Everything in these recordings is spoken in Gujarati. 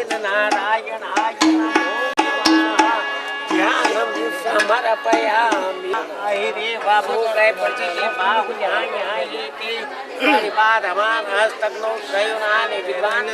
ગોવિંદ નારાયણ મારા પયા રે બાબુ રે પછી બાહુ ન્યાય ન્યાય પરિપાધમાન હસ્તગ્નો શ્રયુનાન વિદ્વાન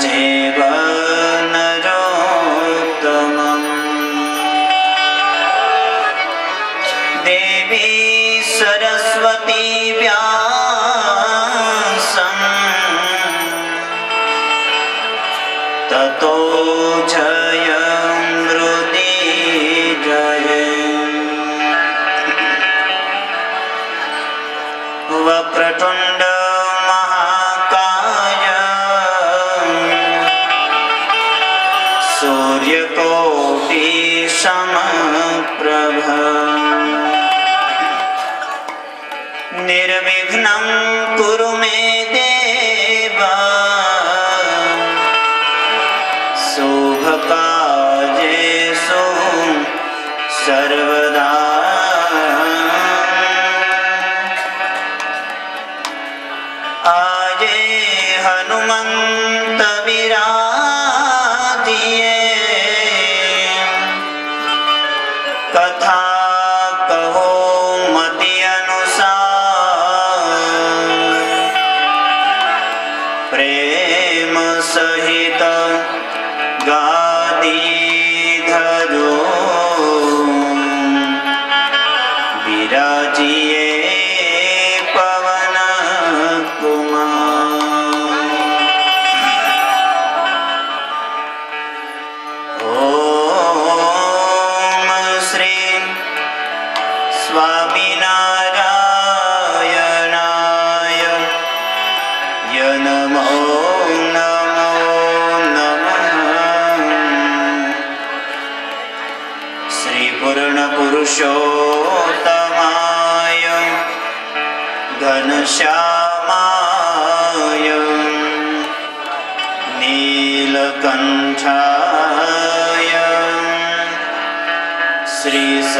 Deva समप्रभ निर्विघ्नं कुरु मे देवा शुभकाजेषु सर्व स्वामिनारायणाय। य नमो नमो। नमः श्रीपूर्णपुरुषोत्तमाय घनश्यामाय। नीलकण्ठाय। श्रीस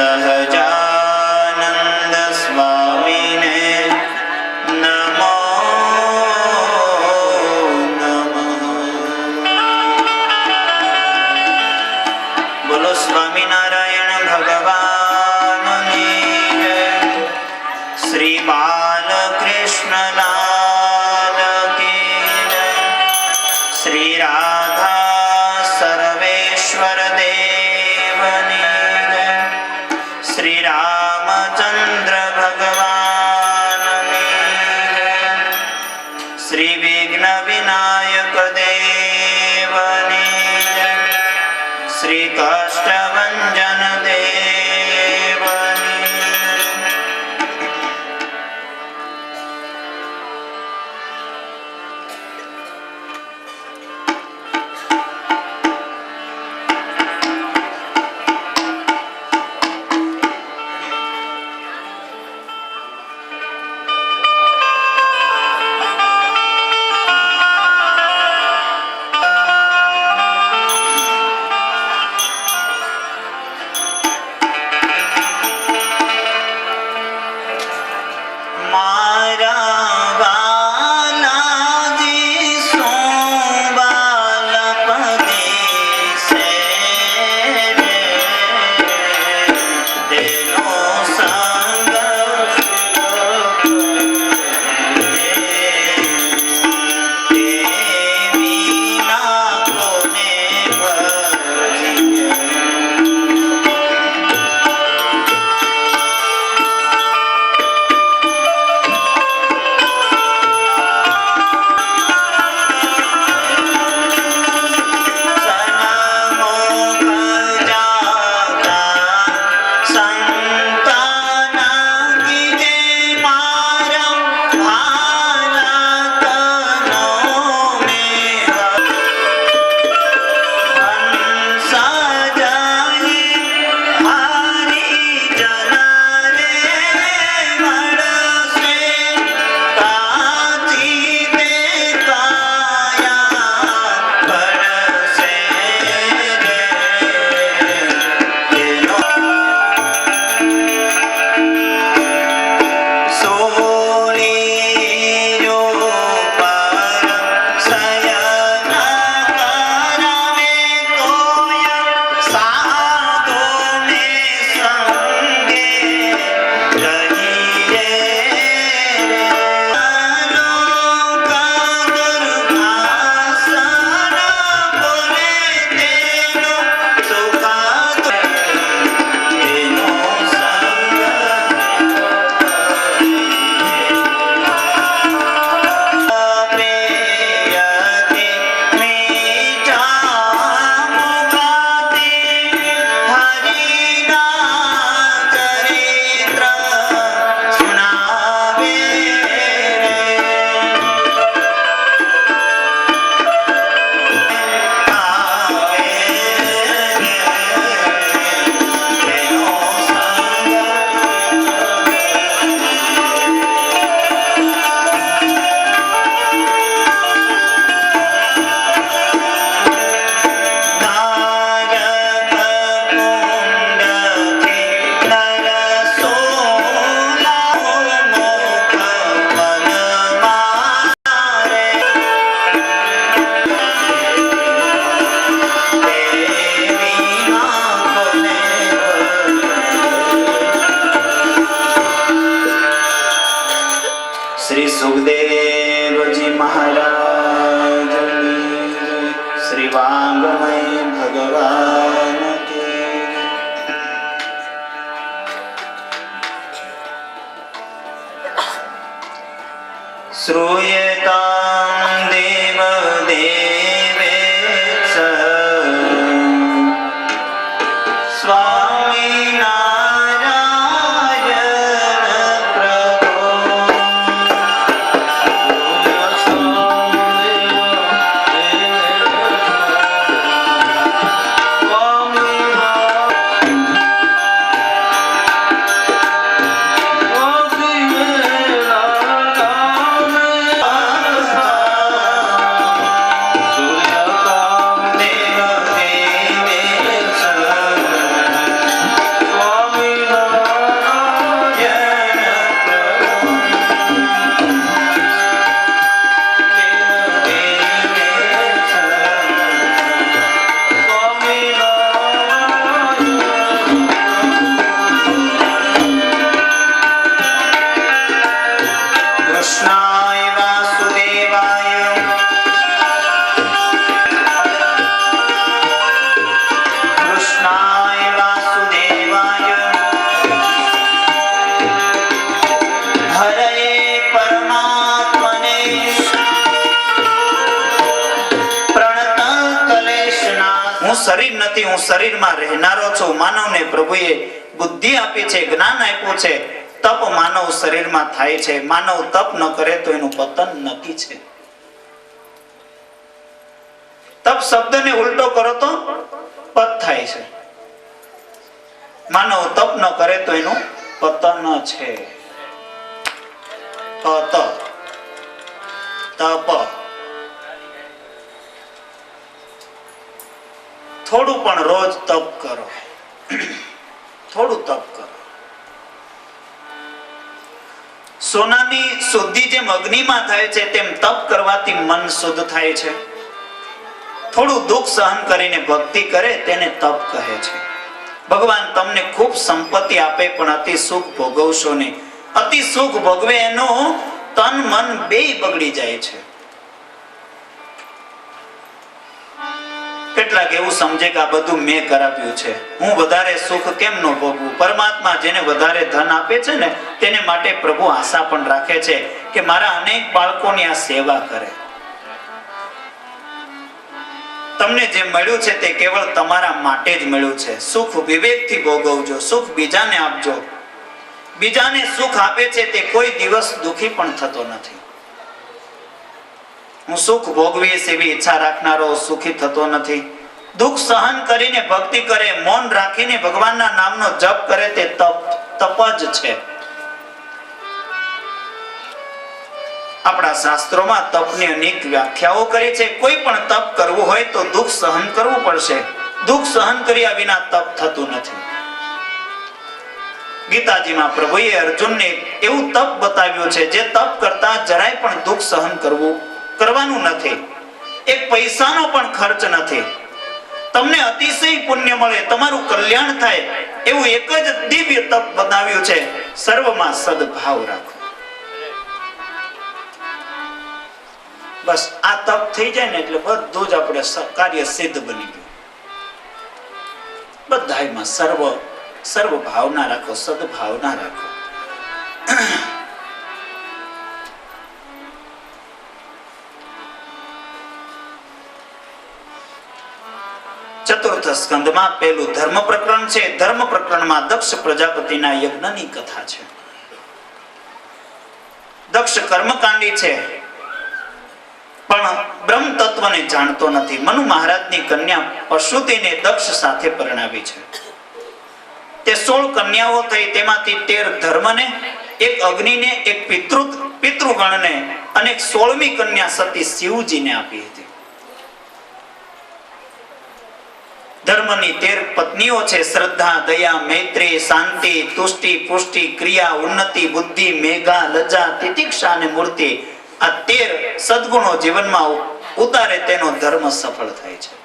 શરીરમાં રહેનારો છું, માનવને પ્રભુએ બુદ્ધિ આપી છે, જ્ઞાન આપ્યું છે, તપ માનવ શરીરમાં થાય છે. માનવ તપ ન કરે તો એનું પતન નક્કી છે. તપ શબ્દને ઉલટો કરો તો પત થાય છે. માનવ તપ ન કરે તો એનું પતન છે. પત. તપ. થોડું પણ રોજ તપ કરો. થોડું તપ કરો. સોનાની શુદ્ધિ જેમ અગ્નિમાં થાય છે, તેમ તપ કરવાથી મન શુદ્ધ થાય છે. થોડું દુઃખ સહન કરીને ભક્તિ કરે, તેને તપ કહે છે. ભગવાન તમને ખૂબ સંપત્તિ આપે, પણ અતિ સુખ ભોગવશો નહીં. અતિ સુખ ભોગવે એનું તન મન બે બગડી જાય છે. કેટલાક એવું સમજે કે આ બધું મેં કરાવ્યું છે. હું વધારે સુખ કેમ ન ભોગવું? પરમાત્મા જેને વધારે ધન આપે છે ને, તેને માટે પ્રભુ આશા પણ રાખે છે કે મારા અનેક બાળકોની આ સેવા કરે. તમને જે મળ્યું છે તે કેવળ તમારા માટે જ મળ્યું છે. સુખ વિવેકથી ભોગવજો, સુખ બીજાને આપજો. બીજાને સુખ આપે છે તે કોઈ દિવસ દુખી પણ થતો નથી. હું સુખ ભોગવીશ એવી ઈચ્છા રાખનારો સુખી થતો નથી. દુઃખ સહન કરીને ભક્તિ કરે, મૌન રાખીને ભગવાનના નામનો જપ કરે તે તપ તપ જ છે. આપણા શાસ્ત્રોમાં તપની અનેક વ્યાખ્યાઓ કરી છે. કોઈ પણ તપ કરવું હોય તો દુઃખ સહન કરવું પડશે. દુઃખ સહન કર્યા વિના તપ થતું નથી. ગીતાજીમાં પ્રભુએ અર્જુનને એવું તપ બતાવ્યું છે, જે તપ કરતા જરાય પણ દુઃખ સહન કરવું, કરવાનું નથી. એક પૈસાનો પણ ખર્ચ નથી. તમને અતિશય પુણ્ય મળે, તમારું કલ્યાણ થાય. એવું એક જ દિવ્ય તપ બનાવ્યું છે. સર્વમાં સદભાવ રાખો. બસ આ તપ થઈ જાય ને એટલે બધું જ આપણે કાર્ય સિદ્ધ બની ગયું. બધાયમાં સર્વ સર્વ ભાવના રાખો, સદભાવના રાખો. ચતુર્થ સ્કંદમાં પેલું ધર્મ પ્રકરણ છે. ધર્મ પ્રકરણમાં દક્ષ પ્રજાપતિના યજ્ઞની કથા છે. દક્ષ કર્મકાંડી છે. પણ બ્રહ્મ તત્વને જાણતો નથી. મનુ મહારાજની કન્યા પશુતિને દક્ષ સાથે પરણાવી છે. તે સોળ કન્યાઓ થઈ. તેમાંથી તેર ધર્મને, એક અગ્નિને, એક પિતૃ પિતૃગણને અને સોળમી કન્યા સતી શિવજીને આપી હતી. ધર્મની તેર પત્નીઓ છે. શ્રદ્ધા, દયા, મૈત્રી, શાંતિ, તુષ્ટિ, પુષ્ટિ, ક્રિયા, ઉન્નતિ, બુદ્ધિ, મેઘા, લજા, તિતિક્ષા અને મૂર્તિ આ તેર સદગુણો જીવનમાં ઉતારે તેનો ધર્મ સફળ થાય છે.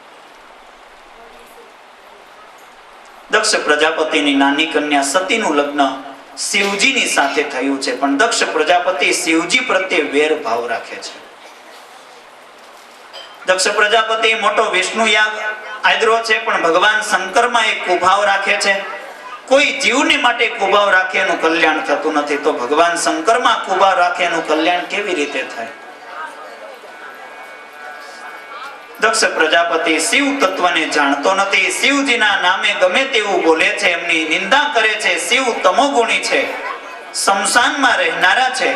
દક્ષ પ્રજાપતિની નાની કન્યા સતીનું લગ્ન શિવજીની સાથે થયું છે. પણ દક્ષ પ્રજાપતિ શિવજી પ્રત્યે વેર ભાવ રાખે છે. દક્ષ પ્રજાપતિ, મોટો વિષ્ણુ યાગ આદરો છે, પણ ભગવાન શંકરમાં એક કુભાવ રાખે છે. કોઈ જીવને માટે કુભાવ રાખે એનું કલ્યાણ થતું નથી, તો ભગવાન શંકરમાં કુભાવ રાખે એનું કલ્યાણ કેવી રીતે થાય? દક્ષ પ્રજાપતિ શિવ તત્વને જાણતો નથી. શિવજીના નામે ગમે તેવું બોલે છે, એમની નિંદા કરે છે. શિવ તમોગુણી છે. શમશાનમાં રહેનારા છે.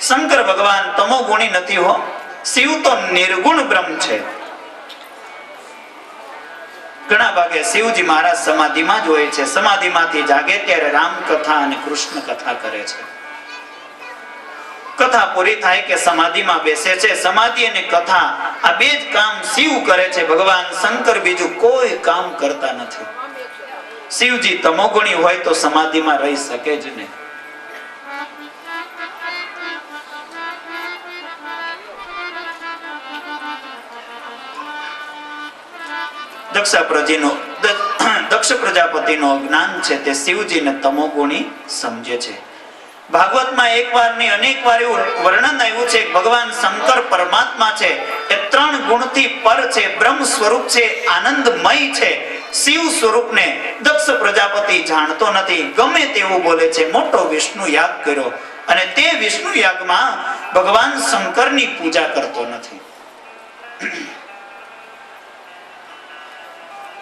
શંકર ભગવાન તમોગુણી નથી હો. શિવ તો નિર્ગુણ બ્રહ્મ છે. ઘણા ભાગે શિવજી મહારાજ સમાધિમાં જ હોય છે. સમાધિમાંથી જાગે ત્યારે રામ કથા અને કૃષ્ણ કથા કરે છે. કથા પૂરી થાય કે સમાધિમાં બેસે છે. સમાધિ અને કથા આ બે જ કામ શિવ કરે છે. ભગવાન શંકર બીજું કોઈ કામ કરતા નથી. શિવજી તમોગુણી હોય તો સમાધિમાં રહી શકે જ નહીં. દક્ષા પ્રજાપતિનો જ્ઞાન છે તે શિવજીને તમોગુણી સમજે છે. ભાગવતમાં એક વારની અનેક વાર એવું વર્ણન આવ્યું છે, ભગવાન શંકર પરમાત્મા છે, એ ત્રણ ગુણથી પર છે, બ્રહ્મ સ્વરૂપ છે, આનંદમય છે. શિવ સ્વરૂપને દક્ષ પ્રજાપતિ જાણતો નથી, ગમે તેવું બોલે છે, મોટો વિષ્ણુ યાગ કર્યો. અને તે વિષ્ણુ યાગમાં ભગવાન શંકરની પૂજા કરતો નથી.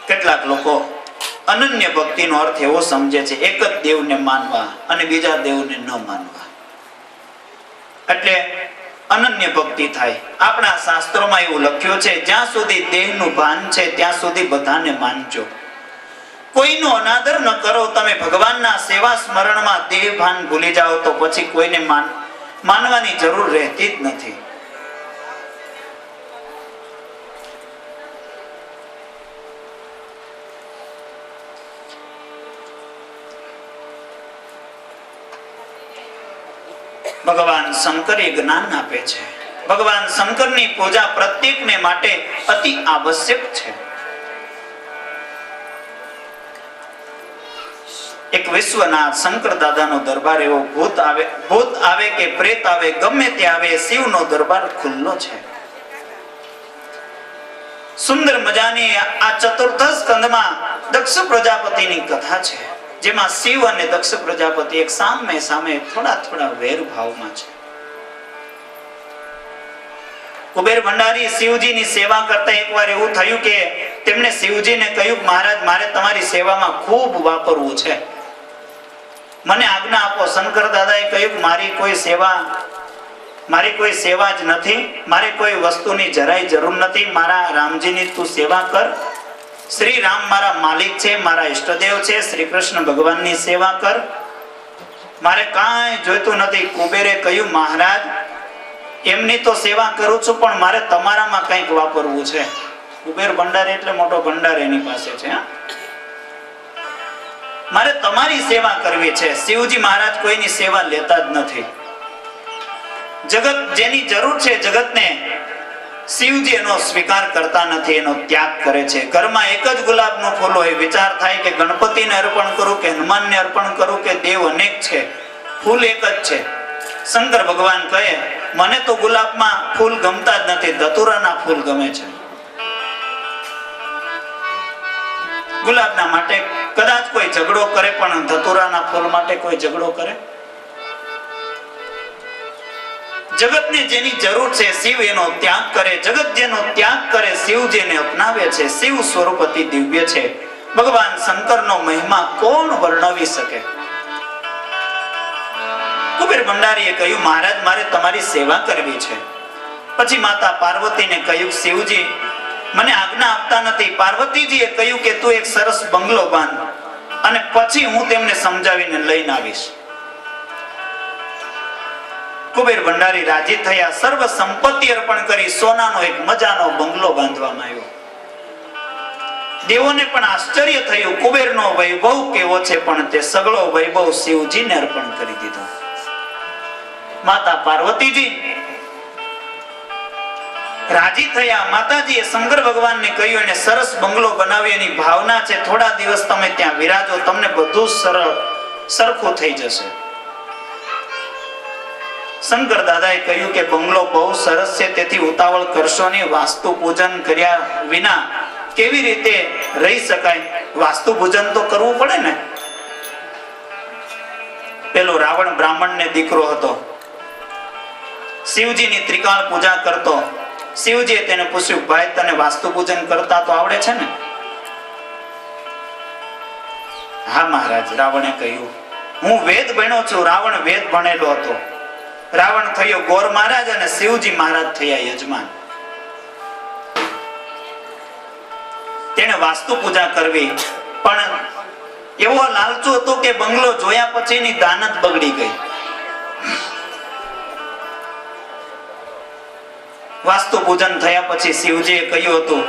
કેટલાક લોકો અનન્ય ભક્તિનો અર્થ એવો સમજે છે, એક જ દેવને માનવા અને બીજા દેવને ન માનવા. એટલે અનન્ય ભક્તિ થાય. આપણા શાસ્ત્રોમાં એવું લખ્યું છે, જ્યાં સુધી દેહનું ભાન છે, ત્યાં સુધી બધાને માનજો. કોઈનો અનાદર ન કરો, તમે ભગવાનના સેવા સ્મરણમાં દેહ ભાન ભૂલી જાઓ તો પછી કોઈને માન, માનવાની જરૂર રહેતી જ નથી. ભગવાન શંકરે જ્ઞાન આપે છે. ભગવાન શંકરની પૂજા પ્રત્યેકને માટે અતિ આવશ્યક છે. એક વિશ્વના શંકર દાદાનો દરબાર એવો ભૂત આવે ભૂત આવે કે પ્રેત આવે, ગમે તે આવે, શિવનો દરબાર ખુલ્લો છે. સુંદર મજાની આ ચતુર્થ સ્કંદમાં દક્ષ પ્રજાપતિની કથા છે. જેમાં શિવ અને દક્ષ પ્રજાપતિ એક સામે સામે થોડા થોડા વેર ભાવમાં છે. કુબેર ભંડારી શિવજીની સેવા કરતા એકવાર એવું થયું કે તેમણે શિવજીને કહ્યું મહારાજ, મારે તમારી સેવામાં ખૂબ વાપરવું છે. મને આજ્ઞા આપો. શંકર દાદાએ કહ્યું મારી કોઈ સેવા, મારી કોઈ સેવા જ નથી. મારે કોઈ વસ્તુની જરાય જરૂર નથી. મારા રામજીની તું સેવા કર. શ્રી રામ મારા માલિક છે, મારા ઈષ્ટદેવ છે, શ્રી કૃષ્ણ ભગવાનની સેવા કર. મારે કાંઈ જોઈતું નથી. કુબેરે કહ્યું, મહારાજ, એમની તો સેવા કરું છું, પણ મારે તમારામાં કંઈક વાપરવું છે. કુબેર ભંડાર એટલે મોટો ભંડાર એની પાસે છે મારે તમારી સેવા કરવી છે. શિવજી મહારાજ કોઈની સેવા લેતા જ નથી. જગત, જેની જરૂર છે જગતને શિવજી એનો સ્વીકાર કરતા નથી, એનો ત્યાગ કરે છે. ઘરમાં એક જ ગુલાબનું ફૂલ હોય, વિચાર થાય કે ગણપતિને અર્પણ કરું કે હનુમાનને અર્પણ કરું કે દેવ અનેક છે. ફૂલ એક જ છે. શંકર ભગવાન કહે, મને તો ગુલાબમાં ફૂલ ગમતા જ નથી, ધતુરાના ફૂલ ગમે છે. ગુલાબના માટે કદાચ કોઈ ઝઘડો કરે, પણ ધતુરાના ફૂલ માટે કોઈ ઝઘડો કરે? જગતને જેની જરૂર છે શિવ એનો ત્યાગ કરે, જગત જેનો ત્યાગ કરે, શિવ જેને અપનાવે છે, શિવ સ્વરૂપ અતિ દિવ્ય છે. ભગવાન શંકરનો મહિમા કોણ વર્ણવી શકે? કુબેર ભંડારીએ કહ્યું, મહારાજ, મારે તમારી સેવા કરવી છે. પછી માતા પાર્વતીને કહ્યું, શિવજી, મને આજ્ઞા આપતા નથી. પાર્વતીજીએ કહ્યું કે, તું એક સરસ બંગલો બાંધ અને પછી હું તેમને સમજાવીને લઈને આવીશ. કુબેર ભંડારી રાજી થયા, સર્વ સંપત્તિ અર્પણ કરી સોનાનો એક મજાનો બંગલો બાંધવામાં આવ્યો. દેવોને પણ આશ્ચર્ય થયું, કુબેરનો વૈભવ કેવો છે, પણ તે સગળો વૈભવ શિવજીને અર્પણ કરી દીધો. માતા પાર્વતીજી રાજી થયા, માતાજીએ શંકર ભગવાનને કહ્યું, એને સરસ બંગલો બનાવી, એની ભાવના છે, થોડા દિવસ તમે ત્યાં વિરાજો, તમને બધું સરળ સરખું થઈ જશે. શંકર દાદાએ કહ્યું કે બંગલો બહુ સરસ છે, તેથી ઉતાવળ કરશો નહીં. વાસ્તુ પૂજન કર્યા વિના કેવી રીતે રહી શકાય? વાસ્તુ પૂજન તો કરવું પડે ને? પેલો રાવણ બ્રાહ્મણ ને દીકરો હતો. શિવજીની ત્રિકાળ પૂજા કરતો. શિવજીએ તેને પૂછ્યું, ભાઈ, તને વાસ્તુ પૂજન કરતા તો આવડે છે ને? હા મહારાજ, રાવણે કહ્યું, હું વેદ ભણ્યો છું. રાવણ વેદ ભણેલો હતો. રાવણ થયો, ગોર મહારાજ અને શિવજી મહારાજ થયા યજમાન. તેને વાસ્તુ પૂજા કરવી, પણ એવો લાલચો હતો કે બંગલો જોયા પછીની દાનત બગડી ગઈ. વાસ્તુ પૂજન થયા પછી શિવજીએ કહ્યું હતું,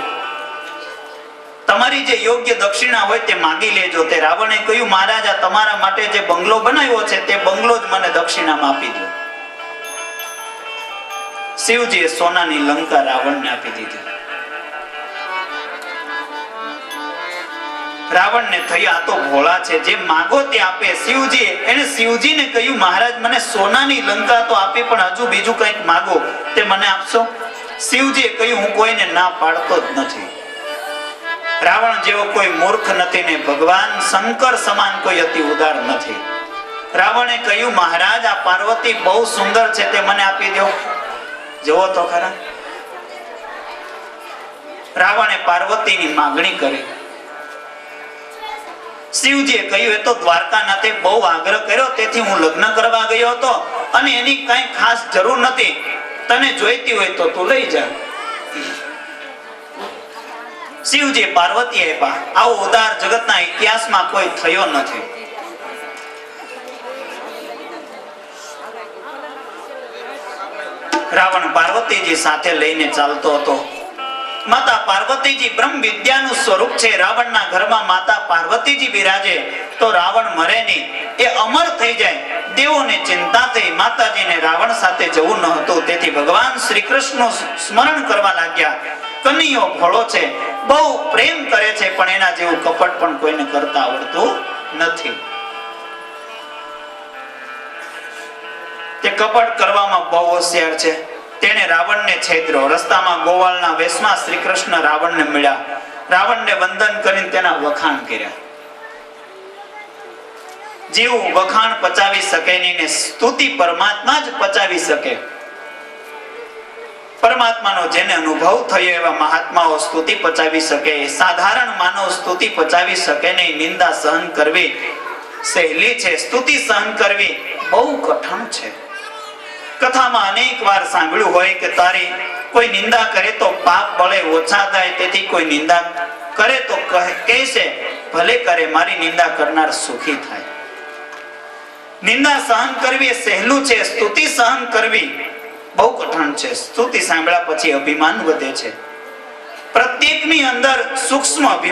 તમારી જે યોગ્ય દક્ષિણા હોય તે માગી લેજો. તે રાવણે કહ્યું, મહારાજ તમારા માટે જે બંગલો બનાવ્યો છે, તે બંગલો જ મને દક્ષિણામાં આપી દો. શિવજીએ સોનાની લંકા રાવણને આપી દીધી. રાવણને થયું આ તો ભોળા છે, જે માગો તે આપે. શિવજી એને શિવજીને કહ્યું, મહારાજ, મને સોનાની લંકા તો આપી, પણ હજુ બીજું કંઈક માગો, તે મને આપશો? શિવજીએ કહ્યું, હું કોઈને ના પાડતો જ નથી. રાવણ જેવો કોઈ મૂર્ખ નથી ને ભગવાન શંકર સમાન કોઈ અતિ ઉદાર નથી. રાવણે કહ્યું, મહારાજ, આ પાર્વતી બહુ સુંદર છે, તે મને આપી દો જુઓ તો ખરા. રાવણે પાર્વતીની માંગણી કરી. શિવજીએ કહ્યું, એ તો દ્વારકાનાથે બહુ આગ્રહ કર્યો, તેથી હું લગ્ન કરવા ગયો હતો અને એની કઈ ખાસ જરૂર નથી. તને જોઈતી હોય તો તું લઈ જા. શિવજી પાર્વતી આપ્યા આવો ઉદાર જગતના ઇતિહાસમાં કોઈ થયો નથી. રાવણ પાર્વતીજી સાથે લઈને ચાલતો હતો. માતા પાર્વતીજી બ્રહ્મ વિદ્યાનું સ્વરૂપ છે રાવણના ઘરમાં માતા પાર્વતીજી બિરાજે તો રાવણ મરે નહીં. એ અમર થઈ જાય. દેવોને ચિંતા થઈ માતાજીને રાવણ સાથે જવું ન હતું. તેથી ભગવાન શ્રી કૃષ્ણનું સ્મરણ કરવા લાગ્યા. કનિયો ભોળો છે. બહુ પ્રેમ કરે છે, પણ એના જેવું કપટ પણ કોઈને કરતા આવડતું નથી. તે કપટ કરવામાં બહુ હોશિયાર છે. તેણે રાવણને છેતર્યો. રસ્તામાં ગોવાળના વેશમાં શ્રી કૃષ્ણ રાવણને મળ્યા. રાવણને વંદન કરીને તેના વખાણ કર્યા. જીવ વખાણ પચાવી શકે નહીં ને સ્તુતિ પરમાત્મા જ પચાવી શકે. પરમાત્માનો જેને અનુભવ થયો એવા મહાત્માઓ સ્તુતિ પચાવી શકે. સાધારણ માનવ સ્તુતિ પચાવી શકે નહીં નિંદા સહન કરવી સહેલી છે. સ્તુતિ સહન કરવી બહુ કઠણ છે. કથામાં અનેક વાર સાંભળ્યું હોય કે તારી કોઈ નિંદા કરે તો પાપ બળે ઓછા થાય, તેથી કોઈ નિંદા કરે તો કહે- કહેશે, ભલે કરે, મારી નિંદા કરનાર સુખી થાય. નિંદા સહન કરવી સહેલું છે, સ્તુતિ સહન કરવી બહુ કઠણ છે. સ્તુતિ સાંભળ્યા પછી અભિમાન વધે છે. પ્રત્યેકની અંદર સૂક્ષ્મ અભિમાન